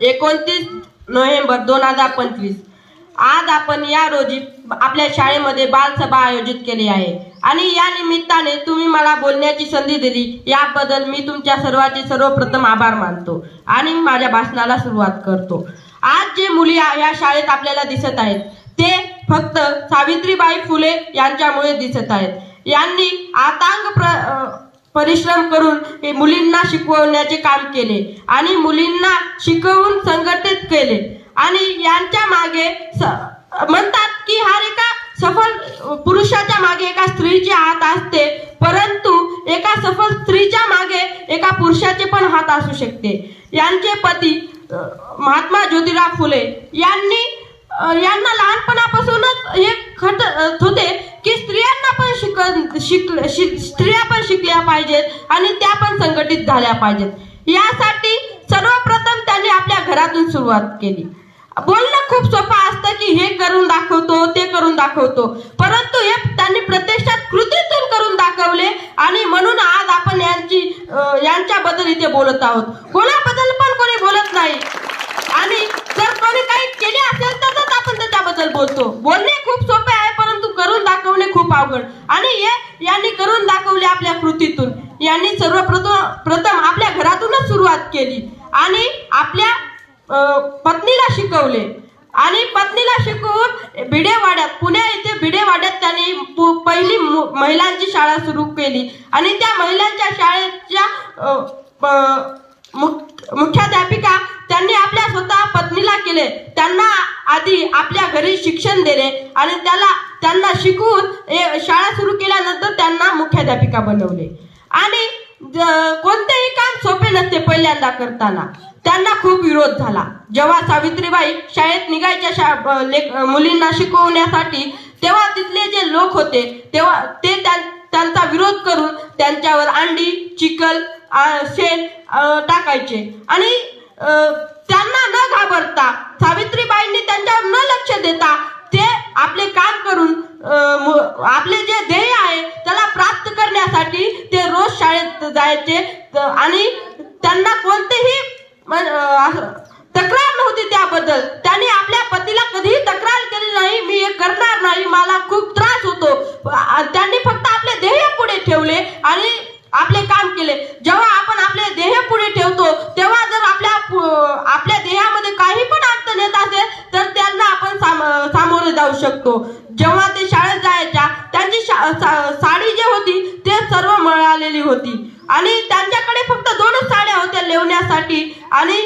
एकोणतीस नोव्हेंबर दोन हजार पंचवीस. आज आपण या रोजी आपल्या शाळेमध्ये बालसभा आयोजित केली आहे. आणि या निमित्ताने तुम्ही मला बोलण्याची संधी दिली. याबद्दल मी तुमच्या सर्वांचे सर्वप्रथम आभार मानतो. आणि माझ्या भाषणाला सुरुवात करतो. आज जे मुली या शाळेत आपल्याला दिसत आहेत ते फक्त सावित्रीबाई फुले यांच्यामुळे दिसत आहेत. यांनी आतांग प्र परिश्रम करून मुलींना शिकवण्याचे काम केले आणि मुलींना शिकवून संघटित केले. आणि यांच्या मागे स- म्हणतात की हर एका सफल पुरुषाच्या मागे एका स्त्रीचे हात असते परंतु एका सफल स्त्रीच्या मागे एका पुरुषाचे पण हात असू शकते. यांचे पती महात्मा ज्योतिराव फुले यांनी यांना लहानपणापासूनच हे खट होते शिक शि स्त्रिया पण शिकल्या पाहिजेत आणि त्या पण संघटित झाल्या पाहिजेत. यासाठी सर्वप्रथम त्यांनी आपल्या घरातून सुरुवात केली. बोलणं खूप सोपं असतं की हे करून दाखवतो ते करून दाखवतो. परंतु हे त्यांनी प्रत्यक्षात कृतीतून करून दाखवले आणि म्हणून आज आपण यांची यांच्याबद्दल इथे बोलत आहोत. कोणाबद्दल पण कोणी बोलत नाही. आणि जर कोणी काही केले असेल तरच आपण त्याच्याबद्दल बोलतो. बोलणे खूप सोपे खूप अवघड. आणि हे यांनी करून दाखवले आपल्या कृतीतून. यांनी सर्वप्रथम प्रथम आपल्या घरातूनच सुरुवात केली. आणि आपल्या पत्नीला शिकवले. आणि पत्नीला शिकवून भिडेवाड्यात पुण्या येथे भिडेवाड्यात त्यांनी पहिली महिलांची शाळा सुरू केली. आणि त्या महिलांच्या शाळेच्या मुख्याध्यापिका त्यांनी आपल्या स्वतः पत्नीला केले. त्यांना आधी आपल्या घरी शिक्षण दिले आणि त्याला त्यांना शिकवून शाळा सुरू केल्यानंतर त्यांना मुख्याध्यापिका बनवले. आणि कोणतेही काम सोपे नसते पहिल्यांदा करताना. त्यांना खूप विरोध झाला. जेव्हा सावित्रीबाई शाळेत निघायच्या शा लेक- मुलींना शिकवण्यासाठी तेव्हा तिथले जे लोक होते तेव्हा ते त्यांचा विरोध करून त्यांच्यावर अंडी चिखल शेण टाकायचे. आणि आपले जे ध्येय आहे त्याला प्राप्त करण्यासाठी ते रोज शाळेत जायचे. आणि त्यांना कोणतेही तक्रार नव्हती त्याबद्दल. त्यांनी आपल्या पतीला कधीही तक्रार केली नाही मी हे करणार नाही मला खूप त्रास होतो. त्यांनी फक्त आपले ध्येय पुढे ठेवले आणि आपले काम केले. जेव्हा जाऊ शकतो. जेव्हा ते शाळेत जायच्या त्यांची साडी जी होती ते सर्व मळालेली होती. आणि त्यांच्याकडे फक्त दोनच साड्या होत्या लेवण्यासाठी. आणि